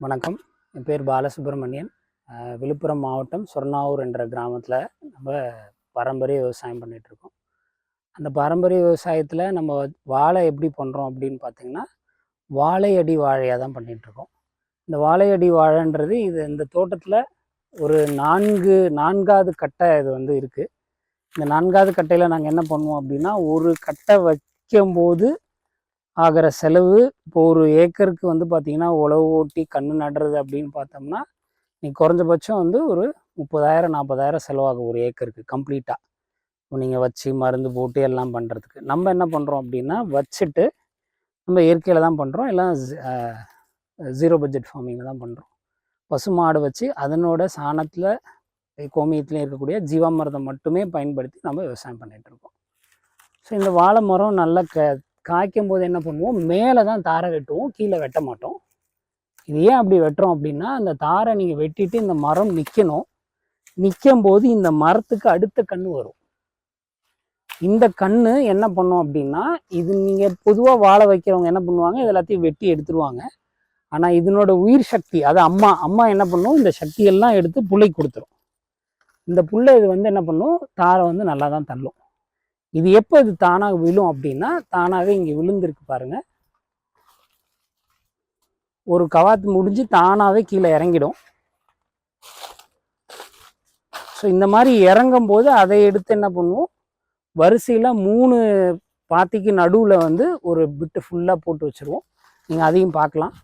வணக்கம். என் பேர் பாலசுப்ரமணியன். விழுப்புரம் மாவட்டம் சொர்ணாவூர் என்ற கிராமத்தில் நம்ம பாரம்பரிய விவசாயம் பண்ணிகிட்ருக்கோம் அந்த பாரம்பரிய விவசாயத்தில் நம்ம வாழை எப்படி பண்ணுறோம் அப்படின்னு பார்த்தீங்கன்னா வாழையடி வாழையாக தான் பண்ணிகிட்ருக்கோம் இந்த வாழை அடி வாழைன்றது இது இந்த தோட்டத்தில் ஒரு நான்கு நான்காவது கட்டை இது வந்து இருக்குது இந்த நான்காவது கட்டையில் நாங்கள் என்ன பண்ணுவோம் அப்படின்னா ஒரு கட்டை வைக்கும்போது ஆகிற செலவு இப்போ ஒரு ஏக்கருக்கு வந்து பார்த்தீங்கன்னா உழவு ஓட்டி கண்ணு நடுறது அப்படின்னு பார்த்தோம்னா நீ குறைஞ்சபட்சம் வந்து ஒரு முப்பதாயிரம் நாற்பதாயிரம் செலவாகும் ஒரு ஏக்கருக்கு கம்ப்ளீட்டாக இப்போ நீங்கள் வச்சு மருந்து போட்டு எல்லாம் பண்ணுறதுக்கு நம்ம என்ன பண்ணுறோம் அப்படின்னா வச்சுட்டு நம்ம இயற்கையில் தான் பண்ணுறோம் எல்லாம் ஜீரோ பட்ஜெட் ஃபார்மிங்கில் தான் பண்ணுறோம் பசு மாடு வச்சு அதனோட சாணத்தில் கோமியத்துலேயும் இருக்கக்கூடிய ஜீவாமிரதம் மட்டுமே பயன்படுத்தி நம்ம விவசாயம் பண்ணிகிட்ருக்கோம் இருக்கோம். ஸோ இந்த வாழை மரம் நல்லா க காய்க்கும் போது என்ன பண்ணுவோம்? மேலே தான் தாரை வெட்டுவோம் கீழே வெட்ட மாட்டோம். இது ஏன் அப்படி வெட்டுறோம் அப்படின்னா அந்த தாரை நீங்கள் வெட்டிட்டு இந்த மரம் நிற்கணும் நிற்கும் போது இந்த மரத்துக்கு அடுத்த கண் வரும். இந்த கண் என்ன பண்ணும் அப்படின்னா இது நீங்கள் பொதுவாக வாழை வைக்கிறவங்க என்ன பண்ணுவாங்க? இது எல்லாத்தையும் வெட்டி எடுத்துருவாங்க. ஆனால் இதனோட உயிர் சக்தி அது அம்மா அம்மா என்ன பண்ணும்? இந்த சக்தியெல்லாம் எடுத்து புள்ளை கொடுத்துரும். இந்த புள்ளை இது வந்து என்ன பண்ணும்? தாரை வந்து நல்லா தான் தள்ளும். இது எப்போ இது தானாக விழும் அப்படின்னா தானாகவே இங்கே விழுந்திருக்கு பாருங்க. ஒரு கவாத்து முடிஞ்சு தானாகவே கீழே இறங்கிடும். ஸோ இந்த மாதிரி இறங்கும் போது அதை எடுத்து என்ன பண்ணுவோம்? வரிசையில் மூணு பாத்திக்கு நடுவில் வந்து ஒரு பிட்டு ஃபுல்லாக போட்டு வச்சுருவோம். நீங்கள் அதையும் பார்க்கலாம்.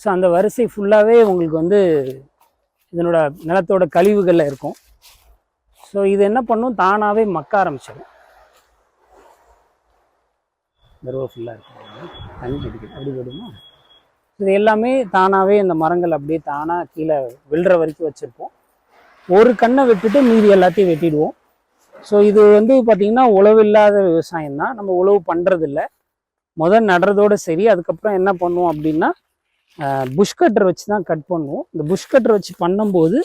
ஸோ அந்த வரிசை ஃபுல்லாகவே உங்களுக்கு வந்து இதனோட நிலத்தோட கழிவுகளில் இருக்கும். ஸோ இது என்ன பண்ணும்? தானாகவே மக்க ஆரம்பிச்சிடும். இந்த ரோ ஃபுல்லாக இருக்கும் தண்ணி பிடிக்குது அப்படி போயிடுமா? இது எல்லாமே தானாகவே இந்த மரங்கள் அப்படியே தானாக கீழே விழுற வரைக்கும் வச்சுருப்போம். ஒரு கண்ணை விட்டுட்டு மீதி எல்லாத்தையும் வெட்டிடுவோம். ஸோ இது வந்து பார்த்திங்கன்னா உழவு இல்லாத விவசாயம் தான் நம்ம உழவு பண்ணுறதில்ல முதல் நடுறதோட சரி அதுக்கப்புறம் என்ன பண்ணுவோம் அப்படின்னா புஷ் கட்டர் வச்சு தான் கட் பண்ணுவோம். இந்த புஷ் கட்டர் வச்சு பண்ணும்போது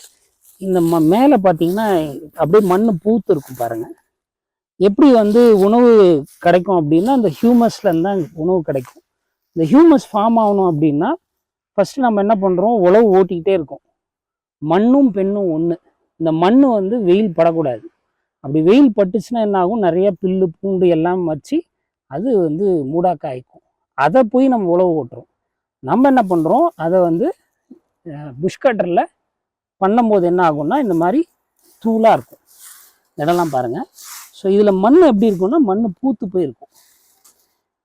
இந்த ம மேலே பார்த்தீங்கன்னா அப்படியே மண் பூத்து இருக்கும் பாருங்கள் எப்படி வந்து உணவு கிடைக்கும் அப்படின்னா இந்த ஹியூமஸ்லேருந்து தான் உணவு கிடைக்கும். இந்த ஹியூமஸ் ஃபார்ம் ஆகணும் அப்படின்னா ஃபஸ்ட்டு நம்ம என்ன பண்ணுறோம் உழவு ஓட்டிக்கிட்டே இருக்கோம். மண்ணும் பெண்ணும் ஒன்று இந்த மண் வந்து வெயில் படக்கூடாது. அப்படி வெயில் பட்டுச்சுன்னா என்ன ஆகும்? நிறைய பில்லு பூண்டு எல்லாம் வச்சு அது வந்து மூடாக்க ஆயிக்கும். அதை போய் நம்ம உழவு ஓட்டுறோம். நம்ம என்ன பண்ணுறோம் அதை வந்து புஷ் கட்டரில் பண்ணும்போது என்ன ஆகும்னா இந்த மாதிரி தூளாக இருக்கும். இடம்லாம் பாருங்கள் ஸோ இதில் மண் எப்படி இருக்கும்னா மண் பூத்து போயிருக்கும்.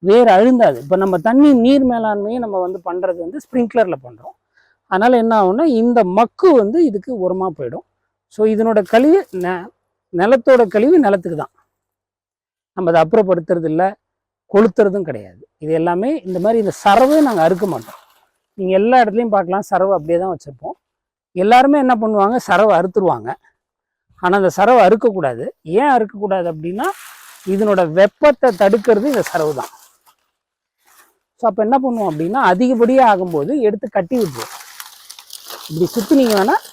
வேர் அழுந்தாது. இப்போ நம்ம தண்ணி நீர் மேலாண்மையை நம்ம வந்து பண்ணுறது வந்து ஸ்ப்ரிங்க்லரில் பண்ணுறோம் அதனால் என்ன ஆகும்னா இந்த மக்கு வந்து இதுக்கு உரமாக போயிடும். ஸோ இதனோட கழிவு ந நிலத்தோட கழிவு நிலத்துக்கு தான். நம்ம அதை அப்புறப்படுத்துறது இல்லை கொளுத்துறதும் கிடையாது. இது எல்லாமே இந்த மாதிரி இந்த சரவை நாங்கள் அறுக்க மாட்டோம். நீங்கள் எல்லா இடத்துலையும் பார்க்கலாம் சரவை அப்படியே தான் வச்சுருப்போம். எல்லாருமே என்ன பண்ணுவாங்க? சரவை அறுத்துருவாங்க. ஆனால் அந்த சரவை அறுக்கக்கூடாது. ஏன் அறுக்கக்கூடாது அப்படின்னா இதனோட வெப்பத்தை தடுக்கிறது இந்த சரவு தான். ஸோ அப்போ என்ன பண்ணுவோம் அப்படின்னா அதிகப்படியாக ஆகும்போது எடுத்து கட்டி விட்டுருவோம். இப்படி சுற்றி நீங்கள் வேணால்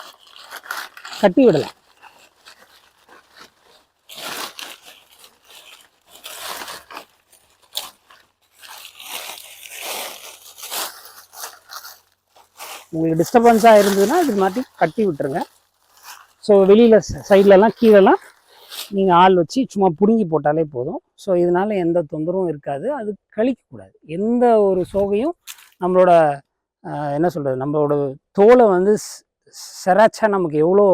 கட்டி விடலாம் உங்களுக்கு டிஸ்டர்பன்ஸாக இருந்ததுன்னா இது மாற்றி கட்டி விட்டுருங்க. ஸோ வெளியில் சைட்லலாம் கீழெல்லாம் நீங்கள் ஆள் வச்சு சும்மா பிடுங்கி போட்டாலே போதும். ஸோ இதனால் எந்த தொந்தரவும் இருக்காது. அது கழிக்கக்கூடாது. எந்த ஒரு சோகையும் நம்மளோட என்ன சொல்கிறது நம்மளோட தோலை வந்து செராச்சா நமக்கு எவ்வளோ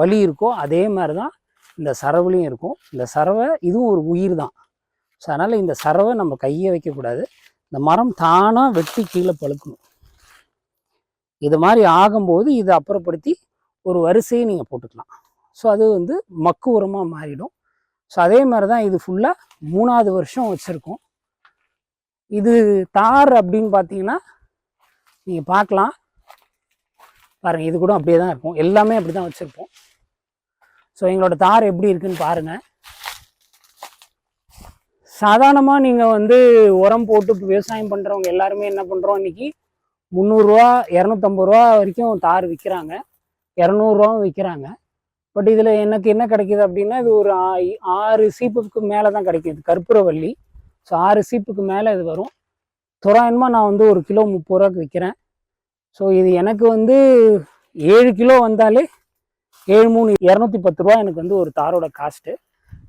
வலி இருக்கோ அதே மாதிரி தான் இந்த சரவுலையும் இருக்கும். இந்த சரவை இதுவும் ஒரு உயிர் தான். ஸோ அதனால் இந்த சரவை நம்ம கையை வைக்கக்கூடாது. இந்த மரம் தானாக வெட்டி கீழே பழுக்கணும். இது மாதிரி ஆகும்போது இதை அப்புறப்படுத்தி ஒரு வரிசையை நீங்கள் போட்டுக்கலாம். ஸோ அது வந்து மக்கு உரமாக மாறிடும். ஸோ அதே மாதிரி தான் இது ஃபுல்லாக மூணாவது வருஷம் வச்சுருக்கோம். இது தார் அப்படின்னு பார்த்தீங்கன்னா நீங்கள் பார்க்கலாம் பாருங்கள் இது கூட அப்படியே தான் இருக்கும். எல்லாமே அப்படி தான் வச்சுருப்போம். ஸோ எங்களோட தார் எப்படி இருக்குன்னு பாருங்கள் சாதாரணமாக நீங்கள் வந்து உரம் போட்டு விவசாயம் பண்ணுறவங்க எல்லாருமே என்ன பண்ணுறோம் இன்னைக்கு? முந்நூறுரூவா இரநூத்தம்பது ரூபா வரைக்கும் தார் விற்கிறாங்க இரநூறுவாவும் விற்கிறாங்க பட் இதில் எனக்கு என்ன கிடைக்கிது அப்படின்னா இது ஒரு ஆறு சீப்புக்கு மேலே தான் கிடைக்கிது கற்பூரவள்ளி. ஸோ ஆறு சீப்புக்கு மேலே இது வரும். தோராயமாக நான் வந்து ஒரு கிலோ முப்பது ரூபாய்க்கு விற்கிறேன் ஸோ இது எனக்கு வந்து ஏழு கிலோ வந்தாலே ஏழு மூணு இரநூத்தி பத்து ரூபா எனக்கு வந்து ஒரு தாரோட காஸ்ட்டு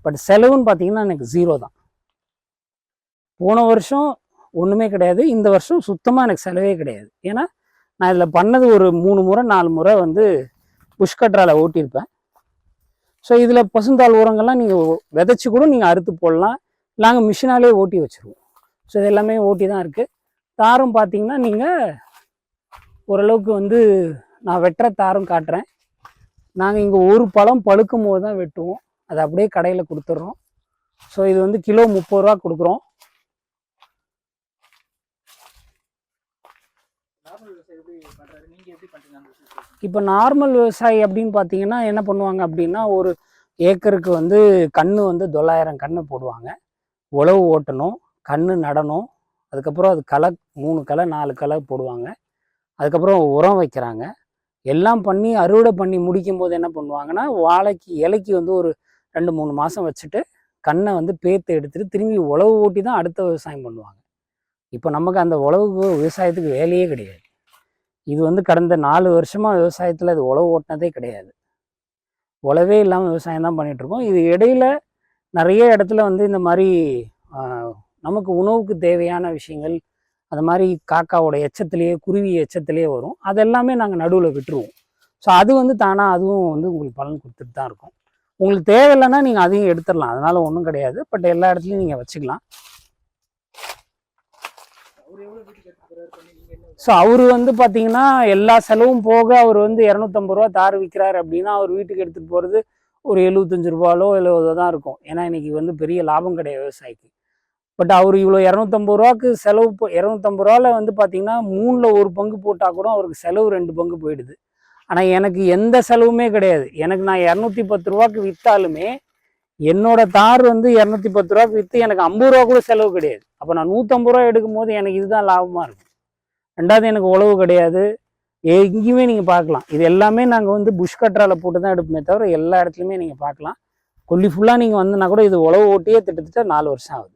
பட் செலவுன்னு பார்த்தீங்கன்னா எனக்கு ஜீரோ தான். போன வருஷம் ஒன்றுமே கிடையாது. இந்த வருஷம் சுத்தமாக எனக்கு செலவே கிடையாது. ஏன்னா நான் இதில் பண்ணது ஒரு மூணு முறை நாலு முறை வந்து புஷ்கட்ரால ஓட்டியிருப்பேன். ஸோ இதில் பசுந்தாள் உரங்கள்லாம் நீங்கள் விதைச்சி கூட நீங்கள் அறுத்து போடலாம். நாங்கள் மிஷினாலே ஓட்டி வச்சுருவோம். ஸோ இது எல்லாமே ஓட்டி தான் இருக்குது தாரம் பார்த்தீங்கன்னா நீங்கள் ஓரளவுக்கு வந்து நான் வெட்டுற தாரம் காட்டுறேன். நாங்கள் இங்கே ஒரு பழம் பழுக்கும் போது தான் வெட்டுவோம். அதை அப்படியே கடையில் கொடுத்துட்றோம் ஸோ இது வந்து கிலோ முப்பது ரூபா கொடுக்குறோம் நார்மல் விவசாயம் எப்படி பண்றாரு நீங்க எப்படி பண்றீங்க அந்த விஷயத்தை இப்போ நார்மல் விவசாயி அப்படின்னு பார்த்தீங்கன்னா என்ன பண்ணுவாங்க அப்படின்னா ஒரு ஏக்கருக்கு வந்து கன்று வந்து தொள்ளாயிரம் கன்று போடுவாங்க. உழவு ஓட்டணும் கன்று நடணும். அதுக்கப்புறம் அது களை மூணு களை நாலு களை போடுவாங்க. அதுக்கப்புறம் உரம் வைக்கிறாங்க. எல்லாம் பண்ணி அறுவடை பண்ணி முடிக்கும் போது என்ன பண்ணுவாங்கன்னா வாழைக்கு இலைக்கு வந்து ஒரு ரெண்டு மூணு மாதம் வச்சுட்டு கண்ணை வந்து பேத்து எடுத்துட்டு திரும்பி உழவு ஓட்டி தான் அடுத்த விவசாயம் பண்ணுவாங்க. இப்போ நமக்கு அந்த உழவுக்கு விவசாயத்துக்கு வேலையே கிடையாது. இது வந்து கடந்த நாலு வருஷமாக விவசாயத்தில் அது உழவு ஓட்டினதே கிடையாது. உழவே இல்லாமல் விவசாயம் தான் பண்ணிகிட்ருக்கோம் இது இடையில நிறைய இடத்துல வந்து இந்த மாதிரி நமக்கு உணவுக்கு தேவையான விஷயங்கள் அது மாதிரி காக்காவோட எச்சத்துலேயே குருவி எச்சத்துலேயே வரும். அதெல்லாமே நாங்கள் நடுவில் விட்டுருவோம். ஸோ அது வந்து தானாக அதுவும் வந்து உங்களுக்கு பலன் கொடுத்துட்டு தான் இருக்கும். உங்களுக்கு தேவையில்லைன்னா நீங்கள் அதையும் எடுத்துடலாம். அதனால் ஒன்றும் கிடையாது. பட் எல்லா இடத்துலையும் நீங்கள் வச்சுக்கலாம் அவர் எவ்வளவு வீட்டுக்கு எடுத்து போறாரு பண்ணி நீங்க என்ன ஸோ அவர் வந்து பார்த்தீங்கன்னா எல்லா செலவும் போக அவர் வந்து இரநூத்தம்பது ரூபா தார் விற்கிறாரு அப்படின்னா அவர் வீட்டுக்கு எடுத்துகிட்டு போகிறது ஒரு எழுபத்தஞ்சு ரூபாலோ எழுபதோ தான் இருக்கும். ஏன்னா இன்றைக்கி வந்து பெரிய லாபம் கிடையாது விவசாயிக்கு. பட் அவர் இவ்வளோ இரநூத்தம்பது ரூபாக்கு செலவு போ இரநூத்தம்பது ரூபாவில் வந்து பார்த்தீங்கன்னா மூணில் ஒரு பங்கு போட்டால் கூட அவருக்கு செலவு ரெண்டு பங்கு போயிடுது. ஆனால் எனக்கு எந்த செலவுமே கிடையாது. எனக்கு நான் இரநூத்தி பத்து ரூபாக்கு விற்றாலுமே என்னோட தார் வந்து இரநூத்தி பத்து ரூபா விற்று எனக்கு ஐம்பது ரூபா கூட செலவு கிடையாது. அப்போ நான் நூற்றம்பது ரூபா எடுக்கும் போது எனக்கு இதுதான் லாபமாக இருக்கும். ரெண்டாவது எனக்கு உழவு கிடையாது. எங்கேயுமே நீங்கள் பார்க்கலாம். இது எல்லாமே நாங்கள் வந்து புஷ் கட்ரால போட்டு தான் எடுப்போமே தவிர எல்லா இடத்துலையுமே நீங்கள் பார்க்கலாம். கொல்லி ஃபுல்லாக நீங்கள் வந்தனா கூட இது உழவு ஓட்டியே திட்டத்திட்ட நாலு வருஷம் ஆகுது.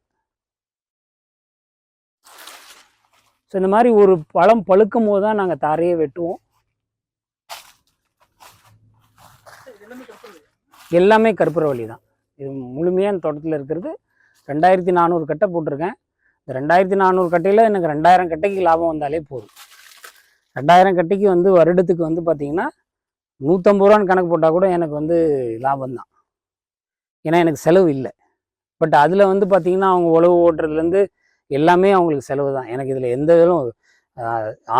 ஸோ இந்த மாதிரி ஒரு பழம் பழுக்கும் போது தான் நாங்கள் தாரையே வெட்டுவோம். எல்லாமே கம்பெனி எல்லாமே கற்பூரவள்ளி தான். இது முழுமையாக இந்த தோட்டத்தில் இருக்கிறது. ரெண்டாயிரத்தி நானூறு கட்டை போட்டிருக்கேன். இந்த ரெண்டாயிரத்தி நானூறு கட்டையில் எனக்கு ரெண்டாயிரம் கட்டைக்கு லாபம் வந்தாலே போதும். ரெண்டாயிரம் கட்டைக்கு வந்து வருடத்துக்கு வந்து பார்த்திங்கன்னா நூற்றம்பது ரூபான்னு கணக்கு போட்டால் கூட எனக்கு வந்து லாபம் தான். ஏன்னா எனக்கு செலவு இல்லை. பட் அதில் வந்து பார்த்திங்கன்னா அவங்க உழவு ஓட்டுறதுலேருந்து எல்லாமே அவங்களுக்கு செலவு தான். எனக்கு இதில் எந்த இதுவும்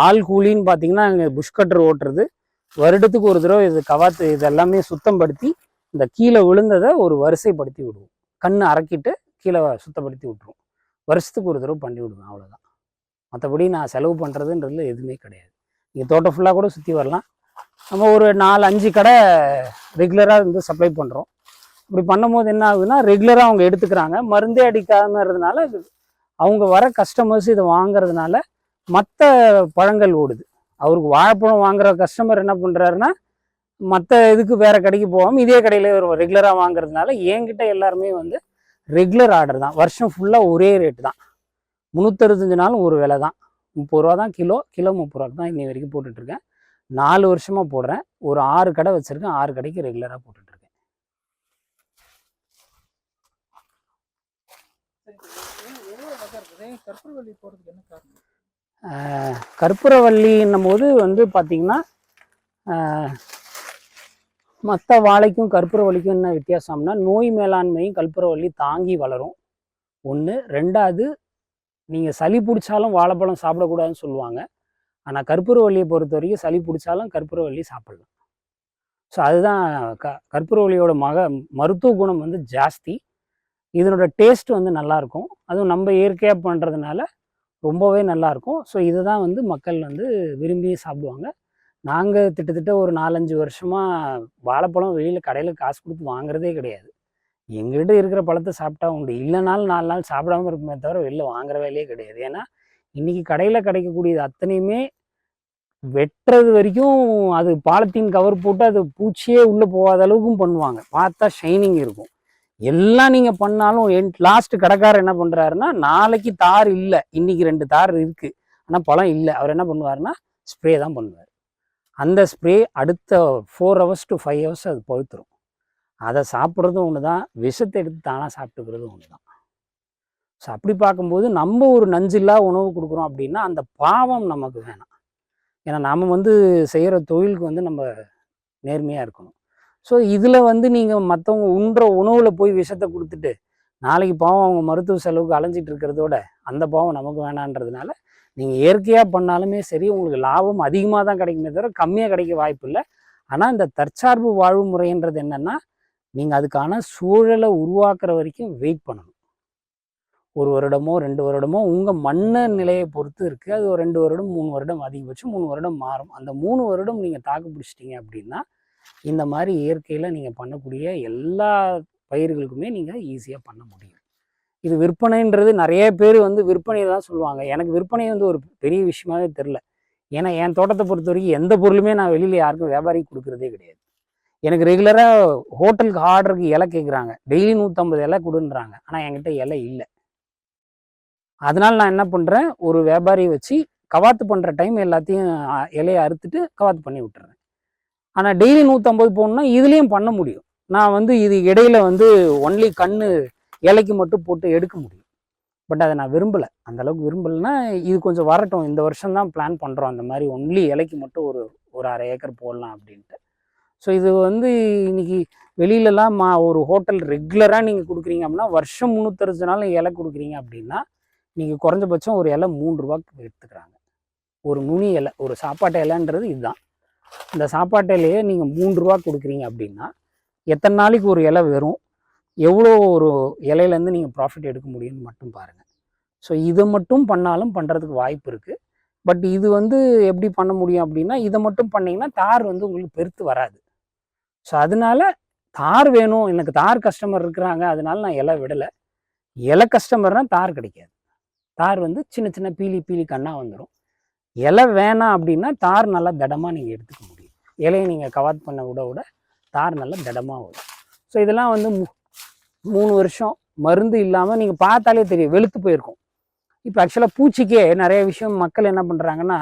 ஆள் கூலின்னு பார்த்தீங்கன்னா அங்கே புஷ்கட்டர் ஓட்டுறது வருடத்துக்கு ஒரு தடவை இது கவாத்து இது எல்லாமே சுத்தம் படுத்தி இந்த கீழே விழுந்ததை ஒரு வரிசைப்படுத்தி விடுவோம். கண்ணு அறக்கிட்டு கீழே சுத்தப்படுத்தி விட்டுருவோம் வருஷத்துக்கு ஒரு தடவை பண்ணி விடுவேன் அவ்வளோதான் மற்றபடி நான் செலவு பண்ணுறதுன்றதுல எதுவுமே கிடையாது. நீங்கள் தோட்டம் ஃபுல்லாக கூட சுற்றி வரலாம். நம்ம ஒரு நாலு அஞ்சு கடை ரெகுலராக வந்து சப்ளை பண்ணுறோம் இப்படி பண்ணும்போது என்ன ஆகுதுன்னா ரெகுலராக அவங்க எடுத்துக்கிறாங்க. மருந்தே அடிக்காமறதுனால அவங்க வர கஸ்டமர்ஸ் இதை வாங்குறதுனால மற்ற பழங்கள் ஓடுது. அவருக்கு வாழைப்பழம் வாங்குற கஸ்டமர் என்ன பண்ணுறாருன்னா மற்ற இதுக்கு வேற கடைக்கு போகாமல் இதே கடையில் ஒரு ரெகுலராக வாங்குறதுனால என்கிட்ட எல்லாருமே வந்து ரெகுலர் ஆர்டர் தான். வருஷம் ஃபுல்லாக ஒரே ரேட்டு தான். முந்நூற்றறுபத்தஞ்சு நாளும் ஒரு விலை தான். முப்பது ரூபா தான் கிலோ கிலோ முப்பது ரூபாக்கு தான் இன்னி வரைக்கும் போட்டுட்ருக்கேன். நாலு வருஷமாக போடுறேன். ஒரு ஆறு கடை வச்சுருக்கேன். ஆறு கடைக்கு ரெகுலராக போட்டுட்ருக்கேன். கற்பூரவள்ளி என்ன காரணம் கற்பூரவள்ளின்னும் போது வந்து பார்த்திங்கன்னா மற்ற வாழைக்கும் கற்பூரவள்ளிக்கும் என்ன வித்தியாசம்னா நோய் மேலாண்மையும் கற்பூரவள்ளி தாங்கி வளரும். ஒன்று ரெண்டாவது நீங்கள் சளி பிடிச்சாலும் வாழைப்பழம் சாப்பிடக்கூடாதுன்னு சொல்லுவாங்க. ஆனால் கற்பூரவள்ளியை பொறுத்த வரைக்கும் சளி பிடிச்சாலும் கற்பூரவள்ளி சாப்பிடலாம். ஸோ அதுதான் க கற்பூரவள்ளியோட மக மருத்துவ குணம் வந்து ஜாஸ்தி. இதனோட டேஸ்ட் வந்து நல்லாயிருக்கும். அதுவும் நம்ம இயற்கையாக பண்ணுறதுனால ரொம்பவே நல்லாயிருக்கும். ஸோ இதுதான் வந்து மக்கள் வந்து விரும்பி சாப்பிடுவாங்க. நாங்கள் கிட்டத்தட்ட ஒரு நாலஞ்சு வருஷமாக வாழைப்பழம் வெளியில் கடையில் காசு கொடுத்து வாங்குறதே கிடையாது. எங்ககிட்ட இருக்கிற பழத்தை சாப்பிட்டா உண்டு. இல்லைனாலும் நாலு நாள் சாப்பிடாம இருக்குமே தவிர வெளில வாங்குற வேலையே கிடையாது. ஏன்னா இன்றைக்கி கடையில் கிடைக்கக்கூடியது அத்தனையுமே வெட்டுறது வரைக்கும் அது பாலித்தீன் கவர் போட்டு அது பூச்சியே உள்ளே போகாத அளவுக்கும் பண்ணுவாங்க. பார்த்தா ஷைனிங் இருக்கும். எல்லாம் நீங்கள் பண்ணாலும் என் லாஸ்ட் கடைக்காரர் என்ன பண்ணுறாருன்னா நாளைக்கு தார் இல்லை. இன்னைக்கு ரெண்டு தார் இருக்குது ஆனால் பழம் இல்லை. அவர் என்ன பண்ணுவாருன்னா ஸ்ப்ரே தான் பண்ணுவார். அந்த ஸ்ப்ரே அடுத்த four hours to five hours அது பழுத்துரும். அதை சாப்பிட்றதும் ஒன்று தான் விஷத்தை எடுத்து தானாக சாப்பிட்டுக்கிறதும் ஒன்று தான் ஸோ அப்படி பார்க்கும்போது நம்ம ஒரு நஞ்சில்லா உணவு கொடுக்குறோம் அப்படின்னா அந்த பாவம் நமக்கு வேணாம். ஏன்னா நாம் வந்து செய்கிற தொழிலுக்கு வந்து நம்ம நேர்மையாக இருக்கணும். ஸோ இதில் வந்து நீங்கள் மற்றவங்க உண்ற உணவில் போய் விஷத்தை கொடுத்துட்டு நாளைக்கு பாவம் அவங்க மருத்துவ செலவுக்கு அலைஞ்சிட்டு இருக்கிறதோட அந்த பாவம் நமக்கு வேணான்றதுனால நீங்கள் இயற்கையாக பண்ணாலுமே சரி உங்களுக்கு லாபம் அதிகமாக தான் கிடைக்குமே தவிர கம்மியாக கிடைக்க வாய்ப்பு இல்லை. ஆனால் இந்த தற்சார்பு வாழ்வு முறைன்றது என்னென்னா நீங்கள் அதுக்கான சூழலை உருவாக்குற வரைக்கும் வெயிட் பண்ணணும். ஒரு வருடமோ ரெண்டு வருடமோ உங்கள் மண்ண நிலையை பொறுத்து இருக்குது அது ஒரு ரெண்டு வருடம் மூணு வருடம் அதிகபட்சம் மூணு வருடம் மாறும். அந்த மூணு வருடம் நீங்கள் தாக்கு பிடிச்சிட்டிங்க அப்படின்னா இந்த மாதிரி இயற்கையில் நீங்கள் பண்ணக்கூடிய எல்லா பயிர்களுக்குமே நீங்கள் ஈஸியாக பண்ண முடியும். இது விற்பனைன்றது நிறைய பேர் வந்து விற்பனையை தான் சொல்லுவாங்க. எனக்கு விற்பனை வந்து ஒரு பெரிய விஷயமாவே தெரில ஏன்னா என் தோட்டத்தை பொறுத்த வரைக்கும் எந்த பொருளுமே நான் வெளியில் யாருக்கும் வியாபாரிக்கு கொடுக்குறதே கிடையாது. எனக்கு ரெகுலராக ஹோட்டலுக்கு ஆர்டருக்கு இலை கேட்குறாங்க. டெய்லி நூற்றம்பது இலை கொடுன்றாங்க. ஆனால் என்கிட்ட இலை இல்லை. அதனால நான் என்ன பண்ணுறேன் ஒரு வியாபாரியை வச்சு கவாத்து பண்ணுற டைம் எல்லாத்தையும் இலையை அறுத்துட்டு கவாத்து பண்ணி விட்டுறேன். ஆனால் டெய்லி நூற்றம்பது போகணுன்னா இதுலேயும் பண்ண முடியும். நான் வந்து இது இடையில வந்து ஒன்லி கண்ணு இலைக்கு மட்டும் போட்டு எடுக்க முடியும். பட் அதை நான் விரும்பலை. அந்த அளவுக்கு விரும்பலைன்னா இது கொஞ்சம் வரட்டும். இந்த வருஷம் தான் பிளான் பண்ணுறோம் அந்த மாதிரி ஒன்லி இலைக்கு மட்டும் ஒரு ஒரு அரை ஏக்கர் போடலாம் அப்படின்ட்டு. ஸோ இது வந்து இன்னைக்கு வெளியிலலாம் மா ஒரு ஹோட்டல் ரெகுலராக நீங்கள் கொடுக்குறீங்க அப்படின்னா வருஷம் முந்நூற்றறுபது நாள் இலை கொடுக்குறீங்க அப்படின்னா நீங்கள் குறைஞ்சபட்சம் ஒரு இலை மூணு ரூபாய்க்கு எடுத்துக்கிறாங்க. ஒரு நுனி இலை ஒரு சாப்பாட்டு இலைன்றது இதுதான். இந்த சாப்பாட்டு இலையை நீங்கள் மூன்று ரூபா கொடுக்குறீங்க அப்படின்னா எத்தனை நாளைக்கு ஒரு இலை வரும் எவ்வளோ ஒரு இலையிலேருந்து நீங்கள் ப்ராஃபிட் எடுக்க முடியும்னு மட்டும் பாருங்கள் ஸோ இதை மட்டும் பண்ணாலும் பண்ணுறதுக்கு வாய்ப்பு இருக்குது பட் இது வந்து எப்படி பண்ண முடியும் அப்படின்னா இதை மட்டும் பண்ணிங்கன்னா தார் வந்து உங்களுக்கு பெருத்து வராது. ஸோ அதனால தார் வேணும். எனக்கு தார் கஸ்டமர் இருக்கிறாங்க. அதனால நான் இலை விடலை. இலை கஸ்டமர்னால் தார் கிடைக்காது. தார் வந்து சின்ன சின்ன பீலி பீலி கண்ணாக வந்துடும் இலை வேணாம் அப்படின்னா தார் நல்லா திடமாக நீங்கள் எடுத்துக்க முடியும். இலையை நீங்கள் கவாத் பண்ண விட விட தார் நல்லா திடமாக வரும். ஸோ இதெல்லாம் வந்து மூணு வருஷம் மருந்து இல்லாமல் நீங்கள் பார்த்தாலே தெரியும் வெளுத்து போயிருக்கும். இப்போ ஆக்சுவலாக பூச்சிக்கே நிறைய விஷயம் மக்கள் என்ன பண்ணுறாங்கன்னா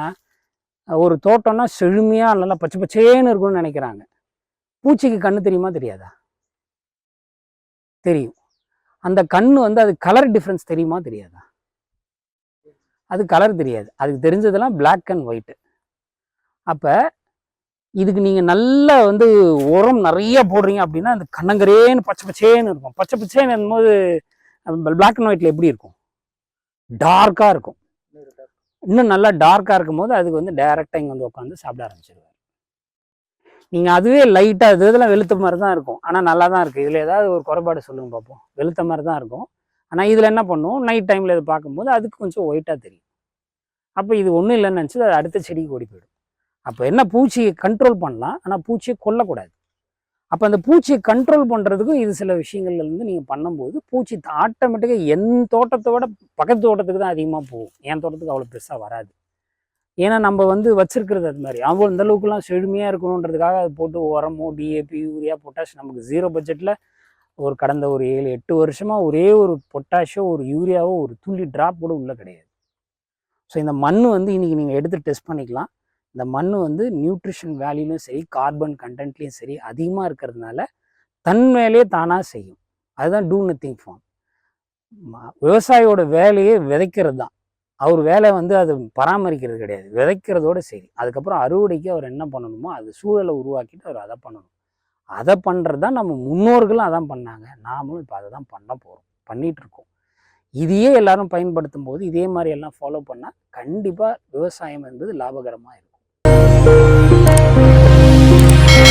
ஒரு தோட்டம்னா செழுமையாக நல்லா பச்சை பச்சேன்னு இருக்கும்னு நினைக்கிறாங்க. பூச்சிக்கு கண்ணு தெரியுமா தெரியாதா? தெரியும். அந்த கண்ணு வந்து அது கலர் டிஃப்ரென்ஸ் தெரியுமா தெரியாதா? அது கலர் தெரியாது. அதுக்கு தெரிஞ்சதெல்லாம் பிளாக் அண்ட் ஒயிட்டு அப்போ இதுக்கு நீங்கள் நல்லா வந்து உரம் நிறைய போடுறீங்க அப்படின்னா அந்த கண்ணங்கரேன்னு பச்சை பச்சேன்னு இருக்கும். பச்சை பச்சேன்னு போது பிளாக் அண்ட் ஒயிட்டில் எப்படி இருக்கும்? டார்க்காக இருக்கும். இன்னும் நல்லா டார்க்காக இருக்கும்போது அதுக்கு வந்து டைரெக்டாக இங்கே வந்து உட்காந்து சாப்பிட ஆரம்பிச்சிருவார். நீங்கள் அதுவே லைட்டாக இது இதெல்லாம் வெளுத்த மாதிரி தான் இருக்கும். ஆனால் நல்லா தான் இருக்குது இதில் ஏதாவது ஒரு குறைபாடு சொல்லுங்க பார்ப்போம் வெளுத்த மாதிரி தான் இருக்கும். ஆனால் இதில் என்ன பண்ணுவோம்? நைட் டைமில் இதை பார்க்கும்போது அதுக்கு கொஞ்சம் ஒயிட்டாக தெரியும். அப்போ இது ஒன்றும் இல்லைன்னு நினச்சி அது அடுத்த செடிக்கு ஓடி போயிடும். அப்போ என்ன பூச்சியை கண்ட்ரோல் பண்ணலாம் ஆனால் பூச்சியை கொல்லக்கூடாது. அப்போ அந்த பூச்சியை கண்ட்ரோல் பண்ணுறதுக்கும் இது சில விஷயங்கள்லேருந்து நீங்கள் பண்ணும்போது பூச்சி ஆட்டோமேட்டிக்காக என் தோட்டத்தோட பக்கத்து தோட்டத்துக்கு தான் அதிகமாக போகும். என் தோட்டத்துக்கு அவ்வளோ பெருசாக வராது. ஏன்னா நம்ம வந்து வச்சிருக்கிறது அது மாதிரி. அவங்க இந்த அளவுக்குலாம் செழுமையாக இருக்கணுன்றதுக்காக அது போட்டு உரமோ டிஏபி யூரியா பொட்டாஷ் நமக்கு ஜீரோ பட்ஜெட்டில் ஒரு கடந்த ஒரு ஏழு எட்டு வருஷமாக ஒரே ஒரு பொட்டாஷோ ஒரு யூரியாவோ ஒரு துள்ளி ட்ராப் கூட உள்ளே கிடையாது. ஸோ இந்த மண் வந்து இன்றைக்கி நீங்கள் எடுத்து டெஸ்ட் பண்ணிக்கலாம். இந்த மண் வந்து நியூட்ரிஷன் வேல்யூலையும் சரி கார்பன் கண்டென்ட்லேயும் சரி அதிகமாக இருக்கிறதுனால தன் வேலையே தானாக செய்யும். அதுதான் டூ நத்திங் ஃபார்ம் விவசாயியோட வேலையே விதைக்கிறது தான். அவர் வேலை வந்து அது பராமரிக்கிறது கிடையாது. விதைக்கிறதோட சரி. அதுக்கப்புறம் அறுவடைக்கு அவர் என்ன பண்ணணுமோ அது சூழலை உருவாக்கிட்டு அவர் அதை பண்ணணும். அதை பண்ணுறது தான் நம்ம முன்னோர்களும் அதான் பண்ணாங்க. நாமளும் இப்போ அதை தான் பண்ண போகிறோம் பண்ணிகிட்ருக்கோம் இருக்கோம். இதையே எல்லாரும் பயன்படுத்தும் போது இதே மாதிரி எல்லாம் ஃபாலோ பண்ணால் கண்டிப்பாக விவசாயம் என்பது லாபகரமாக இருக்கும்.